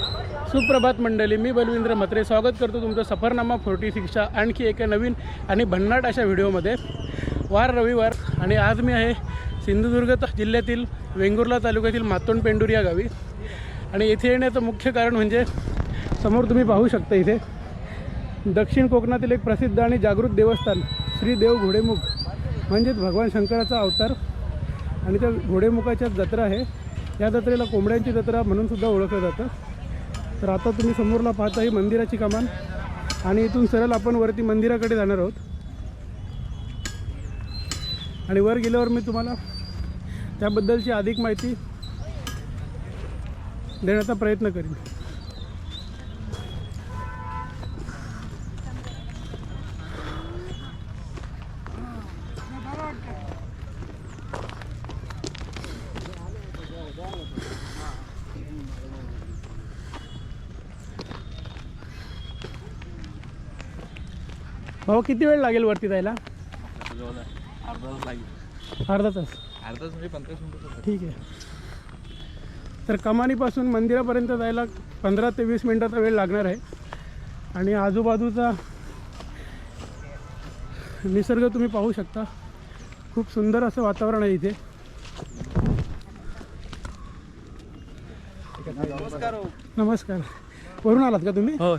सुप्रभात मंडळी मी बलविंद्र मत्रे स्वागत करतो तुमचं सफरनामा फोर्टी सिक्सच्या आणखी एका नवीन आणि भन्नाट अशा व्हिडिओमध्ये. वार रविवार आणि आज मी आहे सिंधुदुर्ग जिल्ह्यातील वेंगुर्ला तालुक्यातील मातोंड पेंडूर या गावी. आणि येथे येण्याचं मुख्य कारण म्हणजे समोर तुम्ही पाहू शकता इथे दक्षिण कोकणातील एक प्रसिद्ध आणि जागृत देवस्थान श्री देव घोडेमुख म्हणजेच भगवान शंकराचा अवतार आणि त्या घोडेमुखाच्या जत्रा आहे. या जत्रेला कोंबड्यांची जत्रा म्हणून सुद्धा ओळखलं जातं. तर आता तुम्ही समोरला पाहता ही मंदिराची कमान. आणि इथून सरळ आपण वरती मंदिराकडे जाणार आहोत. आणि वर गेल्यावर मी तुम्हाला त्याबद्दलची अधिक माहिती देण्याचा प्रयत्न करीन. भाऊ किती वेळ लागेल वरती जायला? अर्धा तास. लागेल अर्धा तास अर्धा तास म्हणजे पंधरा मिनिटं ठीक आहे. तर कमानीपासून मंदिरापर्यंत जायला पंधरा ते वीस मिनटाचा वेळ लागणार आहे. आणि आजूबाजूचा निसर्ग तुम्ही पाहू शकता. खूप सुंदर असं वातावरण आहे इथे. नमस्कार. वरून आलात का तुम्ही? हो.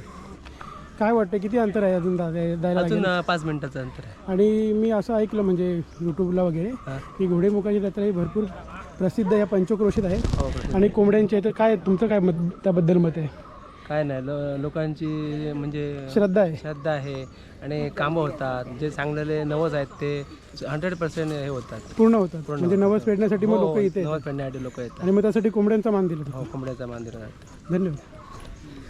काय वाटतं किती अंतर आहे अजून जायला अजून? अ, पाच मिनिटाचं अंतर आहे. आणि मी असं ऐकलं म्हणजे यूट्यूबला वगैरे हा. की घोडेमुखाची जत्रा ही भरपूर प्रसिद्ध या पंचक्रोशीत आहे. हो. आणि कोंबड्यांचे तर काय तुमचं काय मत त्याबद्दल मत आहे? काय नाही लो लोकांची म्हणजे श्रद्धा आहे. श्रद्धा आहे आणि कामं होतात. जे चांगलेले नवस आहेत ते हंड्रेड पर्सेंट हे होतात. पूर्ण होतात. पूर्ण म्हणजे नवस फेडण्यासाठी मग लोक इथे नवस येतात. पेडण्यासाठी लोक येतात. आणि मग त्यासाठी कोंबड्यांचा मान दिला हो कोंबड्याच्या मंदिरात धन्यवाद.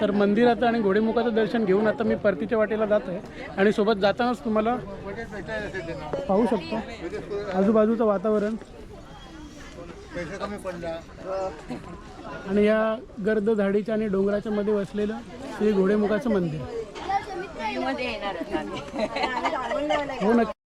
तर मंदिराचं आणि घोडेमुखाचं दर्शन घेऊन आता मी परतीच्या वाटेला जात आहे. आणि सोबत जातानाच तुम्हाला पाहू शकता. आजूबाजूचं वातावरण. आणि या गर्द झाडीच्या आणि डोंगराच्या मध्ये वसलेलं श्री घोडेमुखाचं मंदिर. हो नक्की.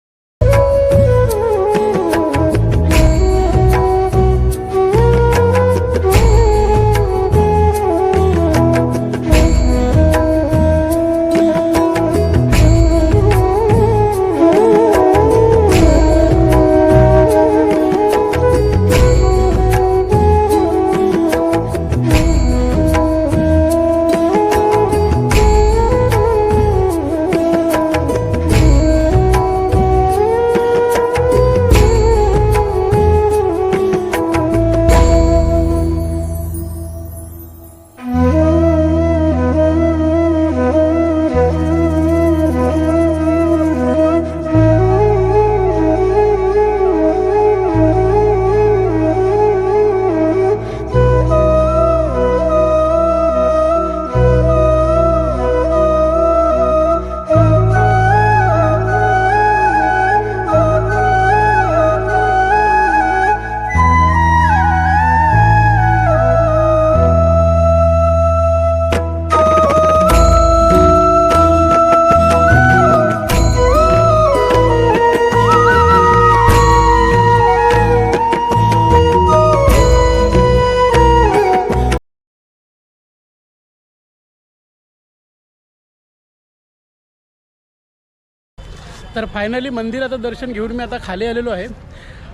तर फायनली मंदिराचं दर्शन घेऊन मी आता खाली आलेलो आहे.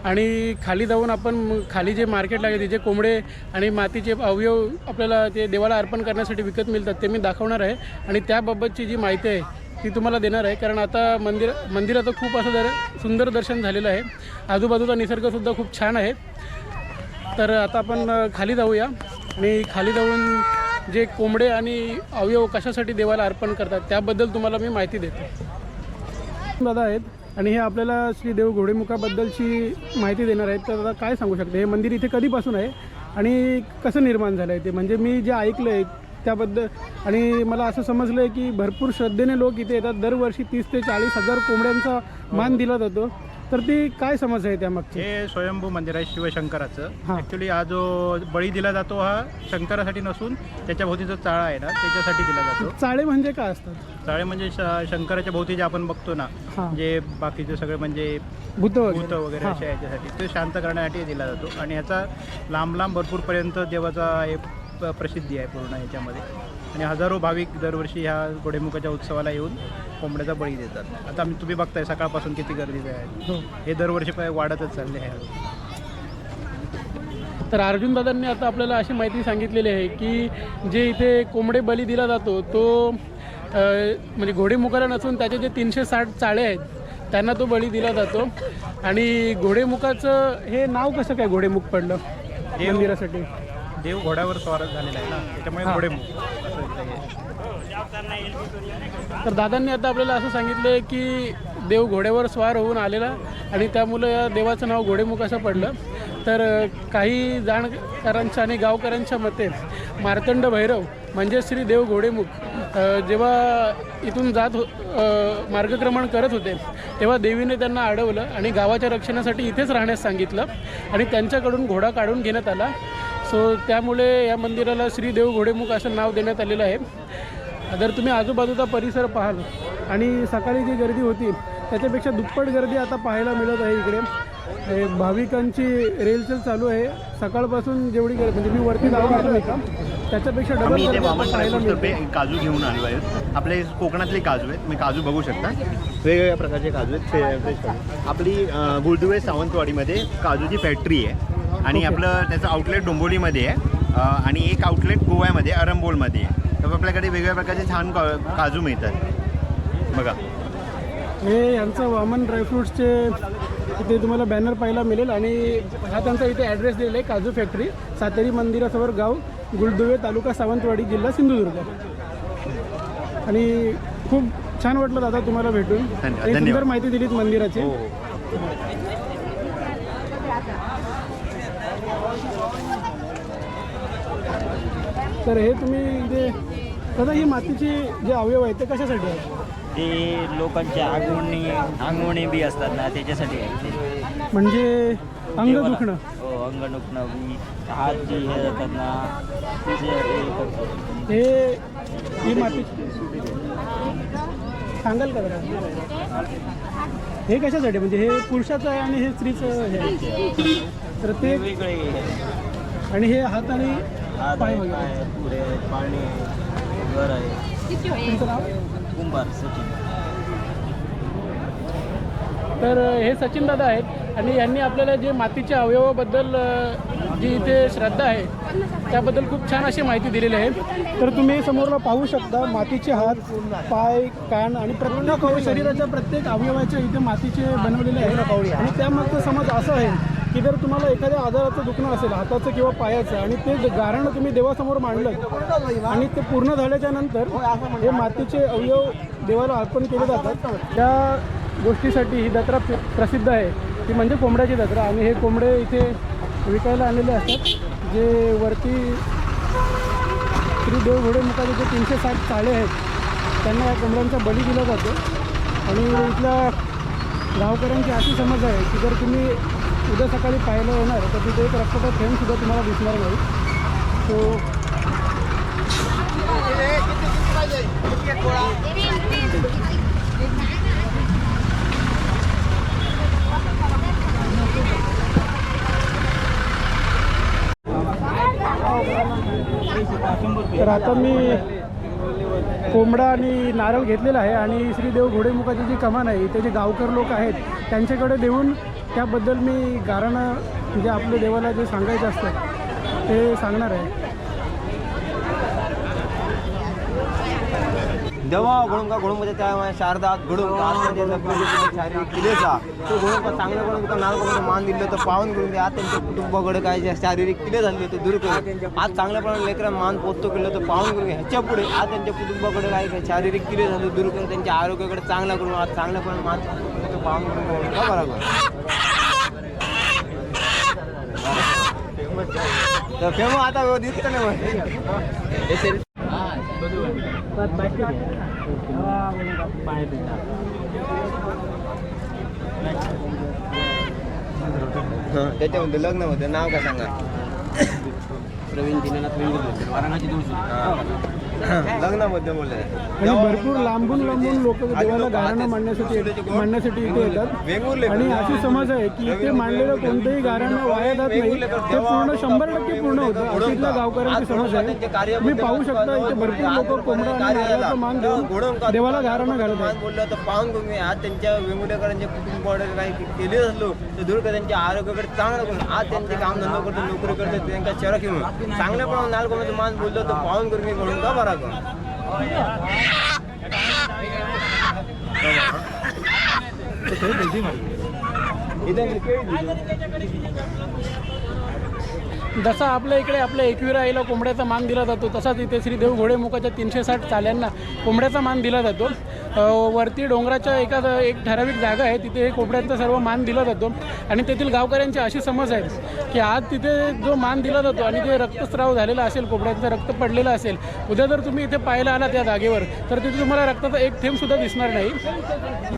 आणि खाली जाऊन आपण खाली जे मार्केट लागेल तिचे कोंबडे आणि मातीचे अवयव आपल्याला ते देवाला अर्पण करण्यासाठी विकत मिळतात ते मी दाखवणार आहे. आणि त्याबाबतची जी माहिती आहे ती तुम्हाला देणार आहे. कारण आता मंदिर मंदिराचं खूप असं दर सुंदर दर्शन झालेलं आहे. आजूबाजूचा निसर्गसुद्धा खूप छान आहे. तर आता आपण खाली जाऊया. आणि खाली जाऊन जे कोंबडे आणि अवयव कशासाठी देवाला अर्पण करतात त्याबद्दल तुम्हाला मी माहिती देतो. दादा आहेत आणि हे आपल्याला श्री देव घोडेमुखाबद्दलची माहिती देणार आहेत. तर दादा काय सांगू शकते? हे मंदिर इथे कधीपासून आहे आणि कसं निर्माण झालं आहे ते? म्हणजे मी जे ऐकलं आहे त्याबद्दल आणि मला असं समजलं आहे की भरपूर श्रद्धेने लोक इथे येतात. दरवर्षी तीस ते चाळीस हजार कोंबड्यांचा मान दिला जातो. तर ती काय समस्या आहे त्यामागची? हे स्वयंभू मंदिर आहे शिवशंकराचं. हां. ॲक्च्युली हा जो बळी दिला जातो हा शंकरासाठी नसून त्याच्या भोवती जो चाळा आहे ना त्याच्यासाठी दिला जातो. चाळे म्हणजे काय असतात? चाळे म्हणजे श- शंकराच्या भोवती जे आपण बघतो ना हां. जे बाकीचे सगळे म्हणजे भूत भूत वगैरे हां. असे याच्यासाठी ते शांत करण्यासाठी दिला जातो. आणि याचा लांब लांब भरपूरपर्यंत देवाचा हे प- प्रसिद्धी आहे पूर्ण याच्यामध्ये. आणि हजारो भाविक दरवर्षी ह्या गोडेमुखाच्या उत्सवाला येऊन कोंबड्याचा बळी देतात. आता आम्ही तुम्ही बघताय सकाळपासून किती गर्दीचे आहे. हो. हे दरवर्षी वाढतच चालले आहे तर अर्जुन दादांनी आता आपल्याला अशी माहिती सांगितलेली आहे की जे इथे कोंबडे बली दिला जातो तो म्हणजे घोडेमुखाला नसून त्याचे जे तीनशे साठ चाळे आहेत त्यांना तो बळी दिला जातो. आणि घोडेमुखाचं हे नाव कसं काय घोडेमुख पडलं मंदिरासाठी? देव घोड्यावर स्वार झालेला आहे ना त्याच्यामुळे हां. हे. तर दादांनी आता आपल्याला असं सांगितलं आहे की देव घोड्यावर स्वार होऊन आलेला आणि त्यामुळं या देवाचं नाव घोडेमुख असं पडलं तर अ, काही जाणकारांच्या आणि गावकऱ्यांच्या मते मार्तंड भैरव म्हणजे श्री देव घोडेमुख अ, जेव्हा इथून जात हो अ, मार्गक्रमण करत होते तेव्हा देवीने त्यांना अडवलं आणि गावाच्या रक्षणासाठी इथेच राहण्यास सांगितलं आणि त्यांच्याकडून घोडा काढून घेण्यात आला सो त्यामुळे या मंदिराला श्री देव घोडेमुख असं नाव देण्यात आलेलं आहे. जर तुम्ही आजूबाजूचा परिसर पाहाल आणि सकाळी जी गर्दी होती त्याच्यापेक्षा दुप्पट गर्दी आता पाहायला मिळत आहे इकडे. भाविकांची रेलचेल चालू आहे. सकाळपासून जेवढी गर्दी म्हणजे मी वरती जाऊन आलो आहे का त्याच्यापेक्षा डबल गर्दी पाहायला मिळते. काजू घेऊन आलो आहे. आपले कोकणातले काजू आहेत. तुम्ही काजू बघू शकता. वेगवेगळ्या प्रकारचे काजू आहेत. आपली अं, गुळदुवे सावंतवाडीमध्ये काजूची फॅक्टरी आहे. आणि. आपलं त्याचं आउटलेट डोंबिवलीमध्ये आहे. आणि एक आउटलेट गोव्यामध्ये अरंबोलमध्ये आहे. तर आपल्याकडे वेगवेगळ्या प्रकारचे छान काजू मिळतात. बघा. हे यांचं वामन ड्रायफ्रुट्सचे इथे तुम्हाला बॅनर पाहायला मिळेल. आणि हा त्यांचा इथे ॲड्रेस दिलेला आहे काजू फॅक्टरी सातेरी मंदिरासमोर गाव गुळदुवे तालुका सावंतवाडी जिल्हा सिंधुदुर्ग. आणि खूप छान वाटलं दादा तुम्हाला भेटून. सुंदर धन्यवाद. माहिती दिलीत मंदिराची. तर हे तुम्ही इथे दादा ही मातीची जे अवयव आहेत ते कशासाठी आहेत ते लोकांच्या आगवणी अंगवणी बी असतात ना त्याच्यासाठी आहे ते. म्हणजे अंग देवाला- दुखणं हो अंग दुखणं बी हात जे हे जातात ना हे करतात. हे ही माती सांगाल का जरा हे कशासाठी म्हणजे हे पुरुषाचं आहे आणि हे स्त्रीचं हे आहे. तर ते वेगवेगळे आणि हे हात आणि हात पाय आहे, वगैरे. पाय आहे, पुढे आहे, पाळणे आहे, घर आहे? तुमचं नाव? कुंभार सचिन. तर हे सचिन दादा आहेत आणि यांनी आपल्याला जे मातीच्या अवयवाबद्दल जी इथे श्रद्धा आहे त्याबद्दल खूप छान अशी माहिती दिलेली आहे. तर तुम्ही समोरला पाहू शकता मातीचे हात पाय कान आणि प्रत्येक शरीराच्या प्रत्येक अवयवाच्या इथे मातीचे बनवलेले आहेत. आणि त्यामागचं समज असं आहे की जर तुम्हाला एखाद्या आजाराचं दुखणं असेल हाताचं किंवा पायाचं आणि ते गारणं तुम्ही देवासमोर मांडलं आणि ते पूर्ण झाल्याच्यानंतर हे मातीचे अवयव देवाला अर्पण केले जातात त्या गोष्टीसाठी ही जत्रा प्र- प्रसिद्ध आहे. ती म्हणजे कोंबड्याची जत्रा. आणि हे कोंबडे इथे विकायला आलेले असतात. जे वरती श्री देव घोडेमुखाचे जे तीनशे साठ चाळे आहेत त्यांना या कोंबड्यांचा बळी दिला जातो. आणि इथल्या गावकऱ्यांची अशी समज आहे की जर तुम्ही उद्या सकाळी पाहायला येणार तर तिथे एक रक्ताचा थेंबसुद्धा तुम्हाला दिसणार नाही. सो तर आता मी कोंबडा आणि नारळ घेतलेला आहे आणि श्रीदेव घोडेमुखाची जी कमान आहे इथे जे गावकर लोक आहेत त्यांच्याकडे देऊन त्याबद्दल मी गाराणं म्हणजे आपल्या देवाला जे सांगायचं असतं ते सांगणार आहे. जेव्हा घडून का घडून म्हणजे त्या शारदा घडून शारीरिक तो घडून का चांगलं घडून का मान दिलं तर पावन करून आज त्यांच्या कुटुंबाकडे काय जे शारीरिक किले झाले ते दूर करून आज चांगल्यापणे लेकरा मान पोचतो केलं तर पावन करून ह्याच्या पुढे आज त्यांच्या कुटुंबाकडे काय शारीरिक किले झाले दूर करून त्यांच्या आरोग्याकडे चांगला करून आज चांगल्यापणे मान पोचतो पावन करून का बरोबर? फेमस आता दिसतं नाही. हं, त्याच्यामध्ये लग्न होतं नाव काय सांगा प्रवीण दिनानाथ वेंगुर्ले वाराणाची दूर लग्नामध्ये बोलले आणि भरपूर लांबून लांबून लोक देवाला गाराणं मांडण्यासाठी मांडण्यासाठी इथे येतात. आणि अशी समज आहे की इथे मांडलेलं कोणतंही गाराणं वाया जात नाही. ते पूर्ण शंभर टक्के पूर्ण होतं. इथल्या गावकऱ्यांची समज आहे. तुम्ही पाहू शकता इथे भरपूर लोक कोंबडा आणि नारळाचा मान देऊन देवाला गाराणं घालत आहेत बोललं तर पाहून करून आज त्यांच्या वेंगुर्लेकरांच्या कुटुंबाकडे काही केले असलो तर दूर का त्यांच्या आरोग्याकडे चांगलं करून आज त्यांचे काम धंदा करतो नोकरी करतो त्यांच्या चरा घेऊन चांगल्या प्रमाणात नाल कोणाचं मान बोललो तर पाहून करून मी म्हणून का बरा. करून जसा आपल्या इकडे आपल्या एकविरा आईला कोंबड्याचा मान दिला जातो तसाच इथे श्री देव घोडेमुखाच्या तीनशे साठ चाल्यांना कोंबड्याचा मान दिला जातो. वरती डोंगराच्या एका एक ठराविक जागा आहे तिथे हे कोंबड्यांचा सर्व मान दिला जातो. आणि तेथील गावकऱ्यांची अशी समज आहे की आज तिथे जो मान दिला जातो आणि ते रक्तस्राव झालेला असेल कोंबड्यांचं रक्त पडलेलं असेल उद्या जर तुम्ही इथे पाहायला आला त्या जागेवर तर तिथे तुम्हाला रक्ताचा एक थेंबसुद्धा दिसणार नाही.